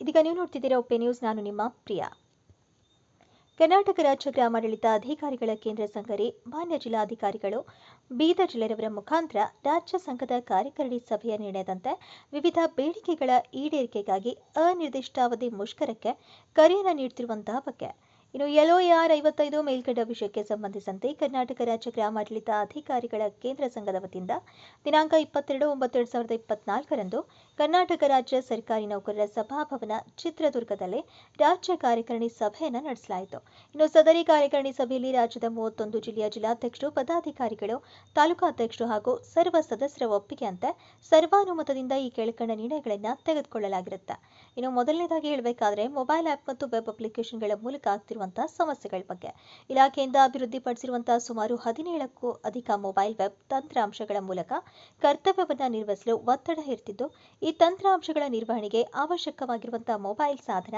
ಈಗ ನೀವು ನೋಡ್ತಿದ್ದೀರಾ ಒಪ್ಪೆ ನ್ಯೂಸ್, ನಾನು ನಿಮ್ಮ ಪ್ರಿಯಾ. ಕರ್ನಾಟಕ ರಾಜ್ಯ ಗ್ರಾಮಾಡಳಿತ ಅಧಿಕಾರಿಗಳ ಕೇಂದ್ರ ಸಂಘರಿ ಮಾನ್ಯ ಜಿಲ್ಲಾಧಿಕಾರಿಗಳು ಬೀದರ್ ಜಿಲ್ಲೆಯವರ ಮುಖಾಂತರ ರಾಜ್ಯ ಸಂಘದ ಕಾರ್ಯಕಾರಿಣಿ ಸಭೆಯ ನಿರ್ಣಯದಂತೆ ವಿವಿಧ ಬೇಡಿಕೆಗಳ ಈಡೇರಿಕೆಗಾಗಿ ಅನಿರ್ದಿಷ್ಟಾವಧಿ ಮುಷ್ಕರಕ್ಕೆ ಕರೆಯನ್ನು ನೀಡುತ್ತಿರುವಂತಹ ಬಗ್ಗೆ ಇನ್ನು ಎಲ್ಒಆರ್ ಐವತ್ತೈದು ಮೇಲ್ಕಂಡ ವಿಷಯಕ್ಕೆ ಸಂಬಂಧಿಸಿದಂತೆ ಕರ್ನಾಟಕ ರಾಜ್ಯ ಗ್ರಾಮಾಡಳಿತ ಅಧಿಕಾರಿಗಳ ಕೇಂದ್ರ ಸಂಘದ ವತಿಯಿಂದ ದಿನಾಂಕ ಇಪ್ಪತ್ತೆರಡು ಒಂಬತ್ತು ಎರಡು ಸಾವಿರದ ಇಪ್ಪತ್ನಾಲ್ಕರಂದು ಕರ್ನಾಟಕ ರಾಜ್ಯ ಸರ್ಕಾರಿ ನೌಕರರ ಸಭಾಭವನ ಚಿತ್ರದುರ್ಗದಲ್ಲಿ ರಾಜ್ಯ ಕಾರ್ಯಕಾರಿಣಿ ಸಭೆಯನ್ನು ನಡೆಸಲಾಯಿತು. ಇನ್ನು ಸದರಿ ಕಾರ್ಯಕಾರಿಣಿ ಸಭೆಯಲ್ಲಿ ರಾಜ್ಯದ ಮೂವತ್ತೊಂದು ಜಿಲ್ಲೆಯ ಜಿಲ್ಲಾಧ್ಯಕ್ಷರು, ಪದಾಧಿಕಾರಿಗಳು ತಾಲೂಕಾಧ್ಯಕ್ಷರು ಹಾಗೂ ಸರ್ವ ಸದಸ್ಯರ ಒಪ್ಪಿಗೆಯಂತೆ ಸರ್ವಾನುಮತದಿಂದ ಈ ಕೆಳಕಂಡ ನಿರ್ಣಯಗಳನ್ನು ತೆಗೆದುಕೊಳ್ಳಲಾಗಿರುತ್ತೆ. ಇನ್ನು ಮೊದಲನೇದಾಗಿ ಹೇಳಬೇಕಾದ್ರೆ ಮೊಬೈಲ್ ಆ್ಯಪ್ ಮತ್ತು ವೆಬ್ ಅಪ್ಲಿಕೇಶನ್ಗಳ ಮೂಲಕ ಆಗ್ತಿರುವಂತಹ ಸಮಸ್ಯೆಗಳ ಬಗ್ಗೆ. ಇಲಾಖೆಯಿಂದ ಅಭಿವೃದ್ಧಿಪಡಿಸಿರುವಂತಹ ಸುಮಾರು ಹದಿನೇಳಕ್ಕೂ ಅಧಿಕ ಮೊಬೈಲ್ ವೆಬ್ ತಂತ್ರಾಂಶಗಳ ಮೂಲಕ ಕರ್ತವ್ಯವನ್ನು ನಿರ್ವಹಿಸಲು ಒತ್ತಡ ಹೇರ್ತಿದ್ದು, ಈ ತಂತ್ರಾಂಶಗಳ ನಿರ್ವಹಣೆಗೆ ಅವಶ್ಯಕವಾಗಿರುವಂತಹ ಮೊಬೈಲ್ ಸಾಧನ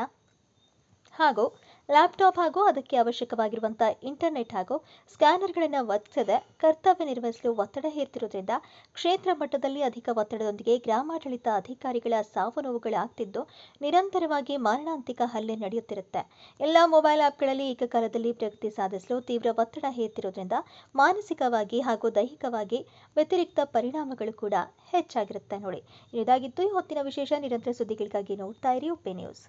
ಹಾಗೂ ಲ್ಯಾಪ್ಟಾಪ್ ಹಾಗೂ ಅದಕ್ಕೆ ಅವಶ್ಯಕವಾಗಿರುವಂಥ ಇಂಟರ್ನೆಟ್ ಹಾಗೂ ಸ್ಕ್ಯಾನರ್ಗಳನ್ನು ಒದಗಿಸದೆ ಕರ್ತವ್ಯ ನಿರ್ವಹಿಸಲು ಒತ್ತಡ ಹೇರ್ತಿರುವುದರಿಂದ ಕ್ಷೇತ್ರ ಮಟ್ಟದಲ್ಲಿ ಅಧಿಕ ಒತ್ತಡದೊಂದಿಗೆ ಗ್ರಾಮಾಡಳಿತ ಅಧಿಕಾರಿಗಳ ಸಾವು ನೋವುಗಳಾಗ್ತಿದ್ದು ನಿರಂತರವಾಗಿ ಮಾರಣಾಂತಿಕ ಹಲ್ಲೆ ನಡೆಯುತ್ತಿರುತ್ತೆ. ಎಲ್ಲ ಮೊಬೈಲ್ ಆಪ್ಗಳಲ್ಲಿ ಏಕಕಾಲದಲ್ಲಿ ಪ್ರಗತಿ ಸಾಧಿಸಲು ತೀವ್ರ ಒತ್ತಡ ಹೇರ್ತಿರೋದ್ರಿಂದ ಮಾನಸಿಕವಾಗಿ ಹಾಗೂ ದೈಹಿಕವಾಗಿ ವ್ಯತಿರಿಕ್ತ ಪರಿಣಾಮಗಳು ಕೂಡ ಹೆಚ್ಚಾಗಿರುತ್ತೆ ನೋಡಿ. ಇದಾಗಿತ್ತು ಈ ಹೊತ್ತಿನ ವಿಶೇಷ ನಿರಂತರ ಸುದ್ದಿಗಳಿಗಾಗಿ ನೋಡ್ತಾ ಇರಿ, ಉಪ್ಪೆ ನ್ಯೂಸ್.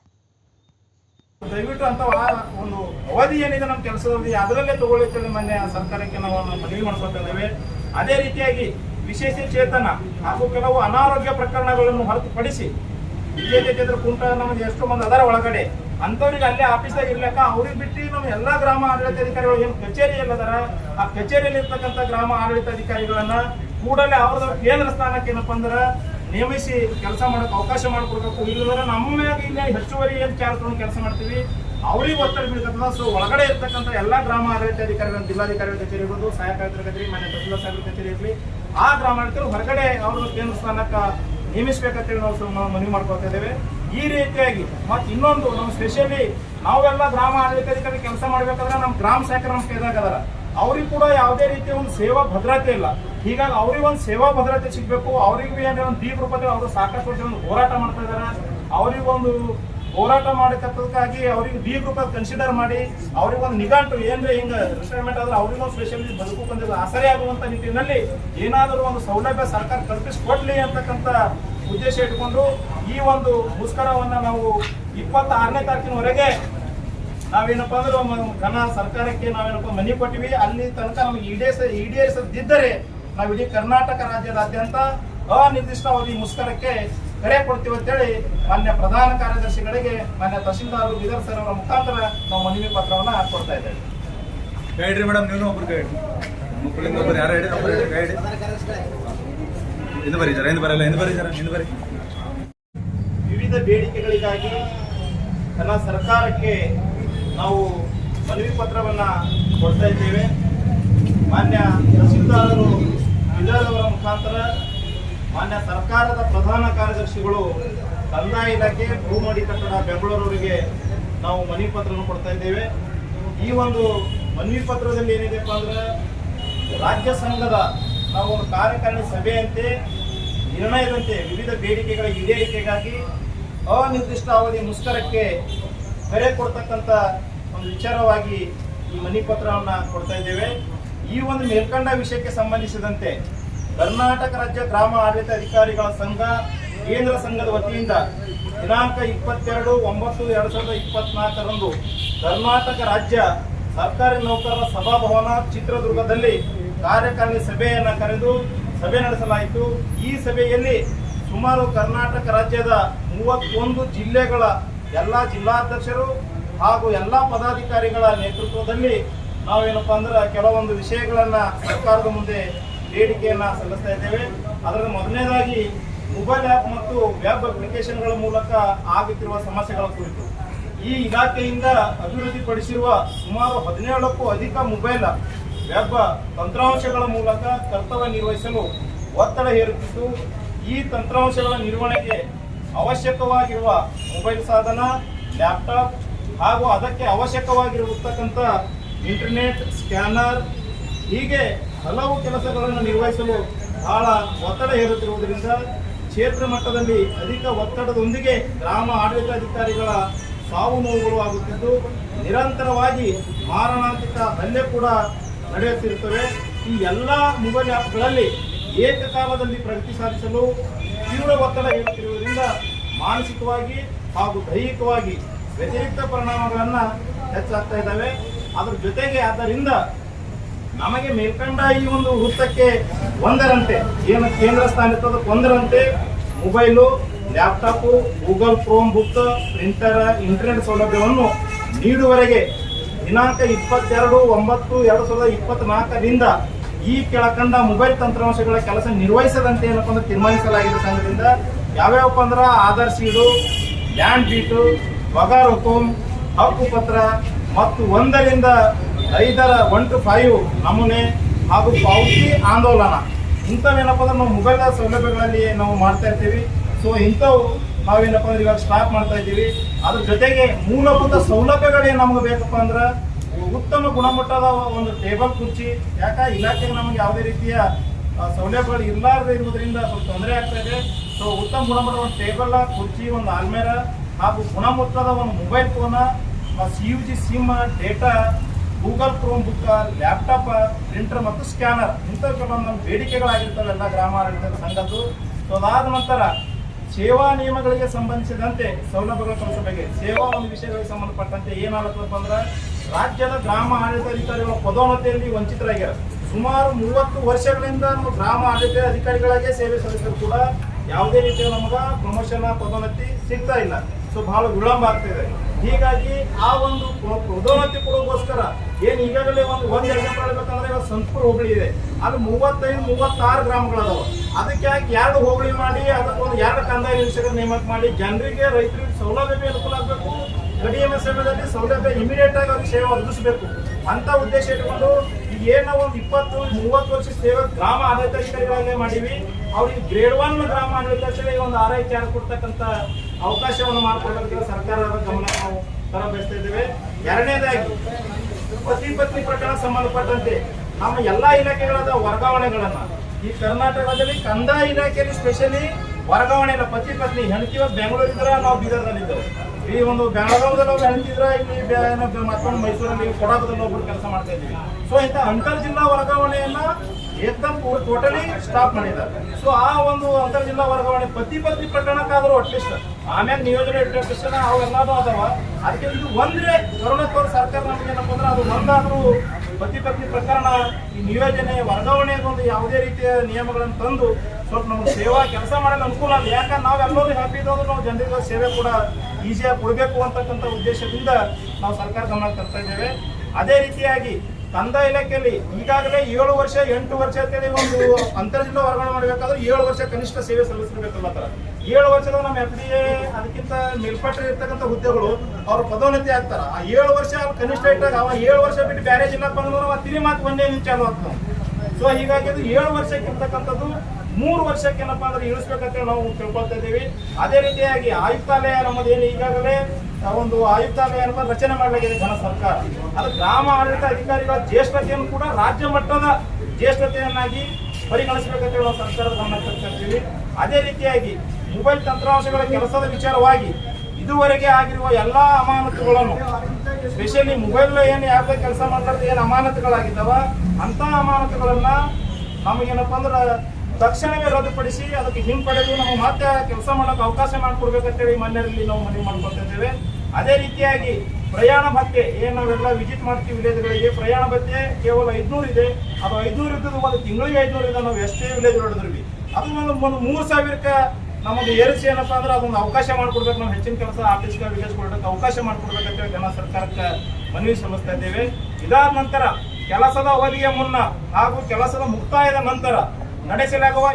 ದಯವಿಟ್ಟು ಅಂತ ಒಂದು ಅವಧಿ ಏನಿದೆ ನಮ್ಮ ಕೆಲಸದಲ್ಲಿ, ಅದರಲ್ಲೇ ತಗೊಳ್ಳಿಕ್ಕೆ ಮೊನ್ನೆ ಸರ್ಕಾರಕ್ಕೆ ನಾವು ಮನವಿ ಇದ್ದೇವೆ. ಅದೇ ರೀತಿಯಾಗಿ ವಿಶೇಷ ಚೇತನ ಹಾಗೂ ಕೆಲವು ಅನಾರೋಗ್ಯ ಪ್ರಕರಣಗಳನ್ನು ಹೊರತುಪಡಿಸಿ ಬಿಜೆಪಿ ಚೇತನ ಕುಂಟ ನಮಗೆ ಎಷ್ಟು ಮಂದಿ ಅದರ ಒಳಗಡೆ. ಅಂಥವ್ರಿಗೆ ಅಲ್ಲೇ ಆಫೀಸಾಗ ಇರ್ಲಕ್ಕ ಅವ್ರಿಗೆ ಬಿಟ್ಟು ನಮ್ಮ ಎಲ್ಲಾ ಗ್ರಾಮ ಆಡಳಿತಾಧಿಕಾರಿಗಳು ಏನು ಕಚೇರಿ ಎಲ್ಲದಾರ ಆ ಕಚೇರಿಯಲ್ಲಿ ಇರ್ತಕ್ಕಂಥ ಗ್ರಾಮ ಆಡಳಿತಾಧಿಕಾರಿಗಳನ್ನ ಕೂಡಲೇ ಅವ್ರದ್ದು ಕೇಂದ್ರ ಸ್ಥಾನಕ್ಕೆ ಏನಪ್ಪ ಅಂದ್ರೆ ನೇಮಿಸಿ ಕೆಲಸ ಮಾಡೋಕೆ ಅವಕಾಶ ಮಾಡಿಕೊಡ್ಬೇಕು. ಇಲ್ಲದ್ರೆ ನಮ್ಮ ಇಲ್ಲಿ ಹೆಚ್ಚುವರಿ ಏನು ಚಾರ್ಜ್ ಕೆಲಸ ಮಾಡ್ತೀವಿ? ಅವ್ರಿಗೆ ಒತ್ತಡ ಬೀಳ್ತಕ್ಕಂಥ ಸೊ ಒಳಗಡೆ ಇರ್ತಕ್ಕಂಥ ಎಲ್ಲ ಗ್ರಾಮ ಆಡಳಿತಾಧಿಕಾರಿಗಳು ಜಿಲ್ಲಾಧಿಕಾರಿಗಳ ಕಚೇರಿ ಇರ್ಬೋದು ಸಹಾಯಕ ಕಚೇರಿ ಮನೆ ತಹಸೀಲ್ದಾರ್ ಸಾಹೇಬ್ರ ಕಚೇರಿ ಇರಲಿ, ಆ ಗ್ರಾಮಾಡಳಿತರು ಹೊರಗಡೆ ಅವರು ಕೇಂದ್ರ ಸ್ಥಾನಕ್ಕೆ ನೇಮಿಸ್ಬೇಕಂತೇಳಿ ನಾವು ನಾವು ಮನವಿ ಮಾಡ್ಕೊಳ್ತಾ ಇದ್ದೇವೆ. ಈ ರೀತಿಯಾಗಿ ಮತ್ತೆ ಇನ್ನೊಂದು ನಮ್ಮ ಸ್ಪೆಷಲಿ ನಾವೆಲ್ಲ ಗ್ರಾಮ ಆಡಳಿತಾಧಿಕಾರಿ ಕೆಲಸ ಮಾಡ್ಬೇಕಾದ್ರೆ ನಮ್ಮ ಗ್ರಾಮ ಸಹಾಯಕರು ನಮ್ಮ ಕೈದಾಗ ಅದಾರ ಅವ್ರಿಗೆ ಕೂಡ ಯಾವುದೇ ರೀತಿಯ ಒಂದು ಸೇವಾ ಭದ್ರತೆ ಇಲ್ಲ. ಹೀಗಾಗಿ ಅವ್ರಿಗೆ ಒಂದು ಸೇವಾ ಭದ್ರತೆ ಸಿಗಬೇಕು. ಅವ್ರಿಗೆ ಏನೇ ಒಂದು ದೀಪ ರೂಪದಲ್ಲಿ ಅವರು ಸಾಕಷ್ಟು ಒಂದು ಹೋರಾಟ ಮಾಡ್ತಾ ಇದಾರೆ. ಅವ್ರಿಗೊಂದು ಹೋರಾಟ ಮಾಡತಕ್ಕದಕ್ಕಾಗಿ ಅವ್ರಿಗೆ ದೀಪ ರೂಪ ಕನ್ಸಿಡರ್ ಮಾಡಿ, ಅವ್ರಿಗೆ ಒಂದು ನಿಘಂಟು ಏನ್ರಿ ಹಿಂಗ ರಿಟೈರ್ಮೆಂಟ್ ಆದ್ರೆ ಅವ್ರಿಗೊಂದು ಸ್ಪೆಷಲಿ ಬದುಕು ಬಂದಿಲ್ಲ, ಆಸರೆ ಆಗುವಂತ ನಿಟ್ಟಿನಲ್ಲಿ ಏನಾದರೂ ಒಂದು ಸೌಲಭ್ಯ ಸರ್ಕಾರ ಕಲ್ಪಿಸಿಕೊಡ್ಲಿ ಅಂತಕ್ಕಂಥ ಉದ್ದೇಶ ಇಟ್ಕೊಂಡು ಈ ಒಂದು ಮುಷ್ಕರವನ್ನ ನಾವು ಇಪ್ಪತ್ತಾರನೇ ತಾರೀಕಿನವರೆಗೆ ನಾವೇನಪ್ಪ ಅಂದ್ರೆ ಕನ್ನಡ ಘನ ಸರ್ಕಾರಕ್ಕೆ ನಾವೇನಪ್ಪ ಮನಿ ಕೊಟ್ಟಿವಿ ಅಲ್ಲಿ ತನಕ ನಮಗೆ ಈಡೇರಿಸ ಈಡೇರಿಸದಿದ್ದರೆ ನಾವು ಇಡೀ ಕರ್ನಾಟಕ ರಾಜ್ಯದಾದ್ಯಂತ ಅನಿರ್ದಿಷ್ಟಾವಧಿ ಮುಷ್ಕರಕ್ಕೆ ಕರೆ ಕೊಡ್ತೀವಿ ಅಂತೇಳಿ ಮಾನ್ಯ ಪ್ರಧಾನ ಕಾರ್ಯದರ್ಶಿಗಳಿಗೆ ಮಾನ್ಯ ತಹಶೀಲ್ದಾರ್ ಬೀದರ್ ಸರ್ ಅವರ ಮುಖಾಂತರ ನಾವು ಮನವಿ ಪತ್ರವನ್ನ ಕೊಡ್ತಾ ಇದ್ದೇವೆ. ಹೇಳ್ರಿ ಮೇಡಮ್ ನೀವು ಒಬ್ರು ಗೈಡ್ ಯಾರು ಹೇಳಿ ಗೈಡ್ ಬರಲ್ಲ ಬರೀ. ವಿವಿಧ ಬೇಡಿಕೆಗಳಿಗಾಗಿ ತನ್ನ ಸರ್ಕಾರಕ್ಕೆ ನಾವು ಮನವಿ ಪತ್ರವನ್ನ ಕೊಡ್ತಾ ಇದ್ದೇವೆ. ಮಾನ್ಯ ತಹಸೀಲ್ದಾರರು ಬೀದರ್ ಅವರ ಮುಖಾಂತರ ಮಾನ್ಯ ಸರ್ಕಾರದ ಪ್ರಧಾನ ಕಾರ್ಯದರ್ಶಿಗಳು ಕಂದಾಯ ಇಲಾಖೆ, ಭೂಮಡಿ ಕಟ್ಟಡ, ಬೆಂಗಳೂರವರಿಗೆ ನಾವು ಮನವಿ ಪತ್ರವನ್ನು ಕೊಡ್ತಾ ಇದ್ದೇವೆ. ಈ ಒಂದು ಮನವಿ ಪತ್ರದಲ್ಲಿ ಏನಿದೆಪ್ಪ ಅಂದ್ರೆ, ರಾಜ್ಯ ಸಂಘದ ನಾವು ಒಂದು ಕಾರ್ಯಕಾರಿಣಿ ಸಭೆಯಂತೆ, ನಿರ್ಣಯದಂತೆ ವಿವಿಧ ಬೇಡಿಕೆಗಳ ಈಡೇರಿಕೆಗಾಗಿ ಅನಿರ್ದಿಷ್ಟಾವಧಿ ಮುಷ್ಕರಕ್ಕೆ ಕರೆ ಕೊಡ್ತಕ್ಕಂಥ ಒಂದು ವಿಚಾರವಾಗಿ ಈ ಮನಿ ಪತ್ರವನ್ನು ಕೊಡ್ತಾ ಇದ್ದೇವೆ. ಈ ಒಂದು ಮೇಲ್ಕಂಡ ವಿಷಯಕ್ಕೆ ಸಂಬಂಧಿಸಿದಂತೆ ಕರ್ನಾಟಕ ರಾಜ್ಯ ಗ್ರಾಮ ಆಡಳಿತ ಅಧಿಕಾರಿಗಳ ಸಂಘ, ಕೇಂದ್ರ ಸಂಘದ ವತಿಯಿಂದ ದಿನಾಂಕ ಇಪ್ಪತ್ತೆರಡು ಒಂಬತ್ತು ಎರಡು ಸಾವಿರದ ಇಪ್ಪತ್ನಾಲ್ಕರಂದು ಕರ್ನಾಟಕ ರಾಜ್ಯ ಸರ್ಕಾರಿ ನೌಕರರ ಸಭಾಭವನ ಚಿತ್ರದುರ್ಗದಲ್ಲಿ ಕಾರ್ಯಕಾರಿಣಿ ಸಭೆಯನ್ನು ಕರೆದು ಸಭೆ ನಡೆಸಲಾಯಿತು. ಈ ಸಭೆಯಲ್ಲಿ ಸುಮಾರು ಕರ್ನಾಟಕ ರಾಜ್ಯದ ಮೂವತ್ತೊಂದು ಜಿಲ್ಲೆಗಳ ಎಲ್ಲ ಜಿಲ್ಲಾಧ್ಯಕ್ಷರು ಹಾಗೂ ಎಲ್ಲ ಪದಾಧಿಕಾರಿಗಳ ನೇತೃತ್ವದಲ್ಲಿ ನಾವೇನಪ್ಪ ಅಂದ್ರೆ ಕೆಲವೊಂದು ವಿಷಯಗಳನ್ನು ಸರ್ಕಾರದ ಮುಂದೆ ಬೇಡಿಕೆಯನ್ನು ಸಲ್ಲಿಸ್ತಾ ಇದ್ದೇವೆ. ಅದರ ಮೊದಲನೇದಾಗಿ ಮೊಬೈಲ್ ಆ್ಯಪ್ ಮತ್ತು ವೆಬ್ ಅಪ್ಲಿಕೇಶನ್ಗಳ ಮೂಲಕ ಆಗುತ್ತಿರುವ ಸಮಸ್ಯೆಗಳ ಕುರಿತು. ಈ ಇಲಾಖೆಯಿಂದ ಅಭಿವೃದ್ಧಿಪಡಿಸಿರುವ ಸುಮಾರು ಹದಿನೇಳಕ್ಕೂ ಅಧಿಕ ಮೊಬೈಲ್ ವೆಬ್ ತಂತ್ರಾಂಶಗಳ ಮೂಲಕ ಕರ್ತವ್ಯ ನಿರ್ವಹಿಸಲು ಒತ್ತಡ ಹೇರುತ್ತಿದ್ದು, ಈ ತಂತ್ರಾಂಶಗಳ ನಿರ್ವಹಣೆಗೆ ಅವಶ್ಯಕವಾಗಿರುವ ಮೊಬೈಲ್ ಸಾಧನ, ಲ್ಯಾಪ್ಟಾಪ್ ಹಾಗೂ ಅದಕ್ಕೆ ಅವಶ್ಯಕವಾಗಿರತಕ್ಕಂಥ ಇಂಟರ್ನೆಟ್, ಸ್ಕ್ಯಾನರ್ ಹೀಗೆ ಹಲವು ಕೆಲಸಗಳನ್ನು ನಿರ್ವಹಿಸಲು ಬಹಳ ಒತ್ತಡ ಹೇರುತ್ತಿರುವುದರಿಂದ ಕ್ಷೇತ್ರ ಮಟ್ಟದಲ್ಲಿ ಅಧಿಕ ಒತ್ತಡದೊಂದಿಗೆ ಗ್ರಾಮ ಆಡಳಿತಾಧಿಕಾರಿಗಳ ಸಾವು ನೋವುಗಳು ಆಗುತ್ತಿದ್ದು, ನಿರಂತರವಾಗಿ ಮಾರಣಾಂತಿಕ ಹಲ್ಲೆ ಕೂಡ ನಡೆಯುತ್ತಿರುತ್ತವೆ. ಈ ಎಲ್ಲ ಮೊಬೈಲ್ ಆ್ಯಪ್ಗಳಲ್ಲಿ ಏಕಕಾಲದಲ್ಲಿ ಪ್ರಗತಿ ಸಾಧಿಸಲು ತೀವ್ರ ಒತ್ತಡ ಹೇರುತ್ತಿರುವುದರಿಂದ ಮಾನಸಿಕವಾಗಿ ಹಾಗೂ ದೈಹಿಕವಾಗಿ ವ್ಯತಿರಿಕ್ತ ಪರಿಣಾಮಗಳನ್ನು ಹೆಚ್ಚಾಗ್ತಾ ಇದ್ದಾವೆ. ಅದರ ಜೊತೆಗೆ ಆದ್ದರಿಂದ ನಮಗೆ ಮೇಲ್ಕಂಡ ಈ ಒಂದು ವೃತ್ತಕ್ಕೆ ಒಂದರಂತೆ, ಏನು ಕೇಂದ್ರ ಸ್ಥಾನ ಇರ್ತದೆ ಒಂದರಂತೆ, mobile, laptop, Google Chrome book, printer, internet ಸೌಲಭ್ಯವನ್ನು ನೀಡುವವರೆಗೆ ದಿನಾಂಕ ಇಪ್ಪತ್ತೆರಡು, ಒಂಬತ್ತು, ಎರಡು ಸಾವಿರದ ಇಪ್ಪತ್ನಾಲ್ಕರಿಂದ ಈ ಕೆಳಕಂಡ ಮೊಬೈಲ್ ತಂತ್ರಾಂಶಗಳ ಕೆಲಸ ನಿರ್ವಹಿಸದಂತೆ ಏನಪ್ಪ ಅಂದ್ರೆ ತೀರ್ಮಾನಿಸಲಾಗಿದೆ ಸಂಘದಿಂದ. ಯಾವ್ಯಾವಪ್ಪ ಅಂದ್ರೆ ಆಧಾರ್ ಸೀಡು ಲ್ಯಾಂಡ್ ಬೀಟು, ಪಗಾರ್ ಹುಕುಂ ಹಕ್ಕು ಪತ್ರ ಮತ್ತು ಒಂದರಿಂದ ಐದರ ಒನ್ ಟು ಫೈವ್ ನಮೂನೆ ಹಾಗೂ ಪಾವತಿ ಆಂದೋಲನ. ಇಂಥವೇನಪ್ಪ ಅಂದ್ರೆ ನಾವು ಮೊಬೈಲ್ ಸೌಲಭ್ಯಗಳಲ್ಲಿ ನಾವು ಮಾಡ್ತಾ ಇರ್ತೀವಿ. ಸೊ ಇಂಥವು ನಾವೇನಪ್ಪ ಅಂದ್ರೆ ಇವಾಗ ಸ್ಟಾಪ್ ಮಾಡ್ತಾ ಇದ್ದೀವಿ. ಅದ್ರ ಜೊತೆಗೆ ಮೂಲಭೂತ ಸೌಲಭ್ಯಗಳೇನು ನಮ್ಗೆ ಬೇಕಪ್ಪ ಅಂದ್ರೆ ಉತ್ತಮ ಗುಣಮಟ್ಟದ ಒಂದು ಟೇಬಲ್ ಕುರ್ಚಿ, ಯಾಕೆ? ಇಲಾಖೆಗೆ ನಮಗೆ ಯಾವುದೇ ರೀತಿಯ ಸೌಲಭ್ಯಗಳು ಇರಲಾರದೆ ಇರುವುದರಿಂದ ಸ್ವಲ್ಪ ತೊಂದರೆ ಆಗ್ತಾ ಇದೆ. ಸೊ ಉತ್ತಮ ಗುಣಮಟ್ಟದ ಒಂದು ಟೇಬಲ್, ಕುರ್ಚಿ, ಒಂದು ಆಲ್ಮೇರ ಹಾಗೂ ಗುಣಮಟ್ಟದ ಒಂದು mobile phone C U G SIM data, Google Chrome book, laptop, printer ಮತ್ತು ಸ್ಕ್ಯಾನರ್ ಇಂಥ ಕೆಲವೊಂದು ಬೇಡಿಕೆಗಳಾಗಿರ್ತವೆ ಎಲ್ಲ ಗ್ರಾಮಾಡಳಿತ ಸಂಘದ್ದು. ಸೊ ಅದಾದ ನಂತರ ಸೇವಾ ನಿಯಮಗಳಿಗೆ ಸಂಬಂಧಿಸಿದಂತೆ ಸೌಲಭ್ಯಗಳ ಕೆಲಸ ಬಗ್ಗೆ ಸೇವಾ ಒಂದು ವಿಷಯಗಳಿಗೆ ಸಂಬಂಧಪಟ್ಟಂತೆ ಏನಾಗುತ್ತಪ್ಪ ಅಂದ್ರೆ ರಾಜ್ಯದ ಗ್ರಾಮ ಆಡಳಿತಾಧಿಕಾರಿಗಳ ಪದೋನ್ನತಿಯಲ್ಲಿ ವಂಚಿತರಾಗ್ಯಾರ. ಸುಮಾರು ಮೂವತ್ತು ವರ್ಷಗಳಿಂದ ನಮ್ಮ ಗ್ರಾಮ ಆಡಳಿತ ಅಧಿಕಾರಿಗಳಾಗೆ ಸೇವೆ ಸಲ್ಲಿಸಿದ್ರು ಕೂಡ ಯಾವುದೇ ರೀತಿಯ ನಮಗೆ ಪ್ರಮೋಷನ್ ಪದೋನ್ನತಿ ಸಿಗ್ತಾ ಇಲ್ಲ. ಸೊ ಬಹಳ ವಿಳಂಬ ಆಗ್ತಿದೆ ಹೀಗಾಗಿ ಆ ಒಂದು ಪದೋನ್ನತಿ ಕೊಡೋಕ್ಕೋಸ್ಕರ ಏನು ಈಗಾಗಲೇ ಒಂದು ಒಂದು ಎಕ್ಸಾಂಪಲ್ ಹೇಳ್ಬೇಕಂದ್ರೆ ಇವಾಗ ಸಂತಪುರ ಹೋಬಳಿ ಇದೆ. ಅದು ಮೂವತ್ತೈದು, ಮೂವತ್ತಾರು ಗ್ರಾಮಗಳದಾವ. ಅದಕ್ಕೆ ಎರಡು ಹೋಬಳಿ ಮಾಡಿ, ಅದಕ್ಕೊಂದು ಎರಡು ಕಂದಾಯ ನಿರೀಕ್ಷಕರ ನೇಮಕ ಮಾಡಿ, ಜನರಿಗೆ ರೈತರಿಗೆ ಸೌಲಭ್ಯ ಅನುಕೂಲ ಆಗಬೇಕು? ಕಡಿಮೆ ಸಮಯದಲ್ಲಿ ಸೌಲಭ್ಯ ಇಮಿಡಿಯೇಟ್ ಆಗಿ ಅವ್ರಿಗೆ ಸೇವೆ ಒದಗಿಸಬೇಕು. ಅಂತ ಉದ್ದೇಶ ಇಟ್ಕೊಂಡು ಏನೋ ಒಂದು ಇಪ್ಪತ್ತು, ಮೂವತ್ತು ವರ್ಷ ಸೇವೆ ಗ್ರಾಮ ಆಡಳಿತಾಧಿಕಾರಿಗಳಾಗೆ ಮಾಡೀವಿ. ಅವ್ರಿಗೆ ಗ್ರೇಡ್ ಒನ್ ಗ್ರಾಮ ಆಡಳಿತಾಧಿಕಾರಿಗೆ ಒಂದು ಆರೈಕೆ ಆರ್ ಕೊಡ್ತಕ್ಕಂಥ ಅವಕಾಶವನ್ನು ಮಾಡಿಕೊಡೋದಕ್ಕೆ ಸರ್ಕಾರದ ಗಮನ ನಾವು ತರ ಬಯಸ್ತಾ ಇದ್ದೇವೆ. ಎರಡನೇದಾಗಿ ಪತಿ ಪತ್ನಿ ಪ್ರಕರಣ ಸಂಬಂಧಪಟ್ಟಂತೆ ನಮ್ಮ ಎಲ್ಲ ಇಲಾಖೆಗಳಾದ ವರ್ಗಾವಣೆಗಳನ್ನ, ಈ ಕರ್ನಾಟಕದಲ್ಲಿ ಕಂದಾಯ ಇಲಾಖೆಯಲ್ಲಿ ಸ್ಪೆಷಲಿ ವರ್ಗಾವಣೆ ಇಲ್ಲ ಪತಿ ಪತ್ನಿ ಹೆಂಡತಿ ಬೆಂಗಳೂರು ಇದ್ರ ನಾವು ಬೀದರ್ನಲ್ಲಿದ್ದೆವು. ಈ ಒಂದು ಬೆಳಗಾವದಲ್ಲಿ ಒಬ್ರು ಹೆಂಡತಿದ್ರ ಇಲ್ಲಿ ಮತ್ತೊಂದು ಮೈಸೂರಲ್ಲಿ ಕೊಡಗದಲ್ಲಿ ಒಬ್ರು ಕೆಲಸ ಮಾಡ್ತಾ ಇದ್ದೀವಿ. ಸೊ ಇಂಥ ಅಂತರ್ ಜಿಲ್ಲಾ ವರ್ಗಾವಣೆಯನ್ನ ಏಕದಮ್ ಟೋಟಲಿ ಸ್ಟಾಪ್ ಮಾಡಿದ್ದಾರೆ. ಸೊ ಆ ಒಂದು ಅಂತರ್ ಜಿಲ್ಲಾ ವರ್ಗಾವಣೆ ಪತಿ ಪತ್ನಿ ಪ್ರಕರಣಕ್ಕಾದರೂ ಅಟ್ಲೀಸ್ಟ್ ಆಮೇಲೆ ನಿಯೋಜನೆ ಇಟ್ಟಿರ್ತಾನ ಅವೆಲ್ಲದೂ ಅದಾವ. ಅದಕ್ಕೆ ಇದು ಒಂದ್ರೆ ಕರುಣಾಕರ್ ಸರ್ಕಾರ ನಮ್ಗೆ ಏನಪ್ಪ ಅಂದ್ರೆ ಅದು ಒಂದಾದ್ರೂ ಪತಿ ಪತ್ನಿ ಪ್ರಕರಣ ಈ ನಿಯೋಜನೆ ವರ್ಗಾವಣೆಗೊಂದು ಯಾವುದೇ ರೀತಿಯ ನಿಯಮಗಳನ್ನು ತಂದು ಸ್ವಲ್ಪ ನಮ್ಗೆ ಸೇವಾ ಕೆಲಸ ಮಾಡಲು ಅನುಕೂಲ ಆಗಲಿ ಯಾಕಂದ್ರೆ ನಾವೆಲ್ಲರೂ ಹ್ಯಾಪಿ ಇದ್ದವರು ನಾವು ಜನರಿಗೆ ಸೇವೆ ಕೂಡ ಈಸಿಯಾಗಿ ಕೊಡಬೇಕು ಅಂತಕ್ಕಂಥ ಉದ್ದೇಶದಿಂದ ನಾವು ಸರ್ಕಾರ ಗಮನ ತರ್ತಾ ಇದ್ದೇವೆ. ಅದೇ ರೀತಿಯಾಗಿ ತಂದ ಇಲಾಖೆಯಲ್ಲಿ ಈಗಾಗಲೇ ಏಳು ವರ್ಷ, ಎಂಟು ವರ್ಷ ಅಂತೇಳಿ ಒಂದು ಅಂತರ್ಜಿಲ್ಲಾ ವರ್ಗಾವಣೆ ಮಾಡಬೇಕಾದ್ರೆ ಏಳು ವರ್ಷ ಕನಿಷ್ಠ ಸೇವೆ ಸಲ್ಲಿಸಬೇಕಲ್ಲ ತರ ಏಳು ವರ್ಷದ ನಮ್ಮ ಎಫ್ ಡಿ ಎ ಅದಕ್ಕಿಂತ ಮೇಲ್ಪಟ್ಟ ಇರ್ತಕ್ಕಂಥ ಹುದ್ದೆಗಳು ಅವ್ರ ಪದೋನ್ನತಿ ಆಗ್ತಾರೆ. ಆ ಏಳು ವರ್ಷ ಕನಿಷ್ಠ ಇಟ್ಟಾಗ ಅವ ಏಳು ವರ್ಷ ಬಿಟ್ಟು ಬ್ಯಾರೇಜ್ ಇಲ್ಲ ಬಂದ್ರು ತಿರಿ ಮಾತು ಒಂದೇ ನಿಂಚ ಚಾಲು ಆಗ್ತಾವ. ಸೊ ಹೀಗಾಗಿ ಅದು ಏಳು ವರ್ಷಕ್ಕೆ ಇರ್ತಕ್ಕಂಥದ್ದು ಮೂರು ವರ್ಷಕ್ಕೆ ಏನಪ್ಪ ಅಂದ್ರೆ ಇಳಿಸ್ಬೇಕಂತ ನಾವು ತಿಳ್ಕೊಳ್ತಾ ಇದ್ದೀವಿ. ಅದೇ ರೀತಿಯಾಗಿ ಆಯುಕ್ತಾಲಯ ನಮ್ಮದು ಏನು ಈಗಾಗಲೇ ಒಂದು ಆಯುಕ್ತಾಲಯ ಅನ್ನೋದು ರಚನೆ ಮಾಡಲಾಗಿದೆ ಜನ ಸರ್ಕಾರ. ಅದು ಗ್ರಾಮ ಆಡಳಿತ ಅಧಿಕಾರಿಗಳ ಜ್ಯೇಷ್ಠತೆಯನ್ನು ಕೂಡ ರಾಜ್ಯ ಮಟ್ಟದ ಜ್ಯೇಷ್ಠತೆಯನ್ನಾಗಿ ಪರಿಗಣಿಸಬೇಕಂತ ಹೇಳುವ ಸರ್ಕಾರದ ಗಮನ ತರ್ತಾ ಇರ್ತೀವಿ ಅದೇ ರೀತಿಯಾಗಿ ಮೊಬೈಲ್ ತಂತ್ರಾಂಶಗಳ ಕೆಲಸದ ವಿಚಾರವಾಗಿ ಇದುವರೆಗೆ ಆಗಿರುವ ಎಲ್ಲಾ ಅಮಾನತುಗಳನ್ನು, ಸ್ಪೆಷಲಿ ಮೊಬೈಲ್ ಏನು ಯಾವ್ದೇ ಕೆಲಸ ಮಾಡ್ತಾರೆ ಏನು ಅಮಾನತುಗಳಾಗಿದ್ದಾವ ಅಂತ ಅಮಾನತುಗಳನ್ನ ನಮಗೇನಪ್ಪ ಅಂದ್ರೆ ತಕ್ಷಣವೇ ರದ್ದುಪಡಿಸಿ, ಅದಕ್ಕೆ ಹಿಂಪಡೆದು ನಾವು ಮತ್ತೆ ಕೆಲಸ ಮಾಡೋಕೆ ಅವಕಾಶ ಮಾಡಿಕೊಡ್ಬೇಕಂತೇಳಿ ಮನೆಯಲ್ಲಿ ನಾವು ಮನವಿ ಮಾಡ್ಕೊಳ್ತಾ ಇದ್ದೇವೆ ಅದೇ ರೀತಿಯಾಗಿ ಪ್ರಯಾಣ ಭತ್ಯೆ, ಏನು ನಾವೆಲ್ಲ ವಿಸಿಟ್ ಮಾಡ್ತೀವಿ ವಿಲೇಜ್ಗಳಿಗೆ, ಪ್ರಯಾಣ ಭತ್ಯೆ ಕೇವಲ ಐದುನೂರು ಇದೆ. ಅದು ಐದುನೂರು ಇದ್ದದ್ದು ಒಂದು ತಿಂಗಳಿಗೆ ಐದುನೂರು ಇದೆ ನಾವು ಎಷ್ಟೇ ವಿಲೇಜ್ ಹೊಡೆದ್ರಿ ಅದು ಒಂದು ಒಂದು ಮೂರು ಸಾವಿರಕ್ಕೆ ನಮಗೆ ಏರಿಸಿ ಏನಪ್ಪ ಅಂದ್ರೆ ಅದೊಂದು ಅವಕಾಶ ಮಾಡ್ಕೊಡ್ಬೇಕು. ನಾವು ಹೆಚ್ಚಿನ ಕೆಲಸ ಆಫೀಸ್ಗೆ ವಿಲೇಜ್ ಕೊಡೋಕ್ಕೆ ಅವಕಾಶ ಮಾಡ್ಕೊಡ್ಬೇಕಂತೇಳಿ ಜನ ಸರ್ಕಾರಕ್ಕೆ ಮನವಿ ಸಲ್ಲಿಸ್ತಾ ಇದ್ದೇವೆ. ಇದಾದ ನಂತರ ಕೆಲಸದ ಅವಧಿಯ ಮುನ್ನ ಹಾಗೂ ಕೆಲಸದ ಮುಕ್ತಾಯದ ನಂತರ ನಡೆಸಲಾಗುವ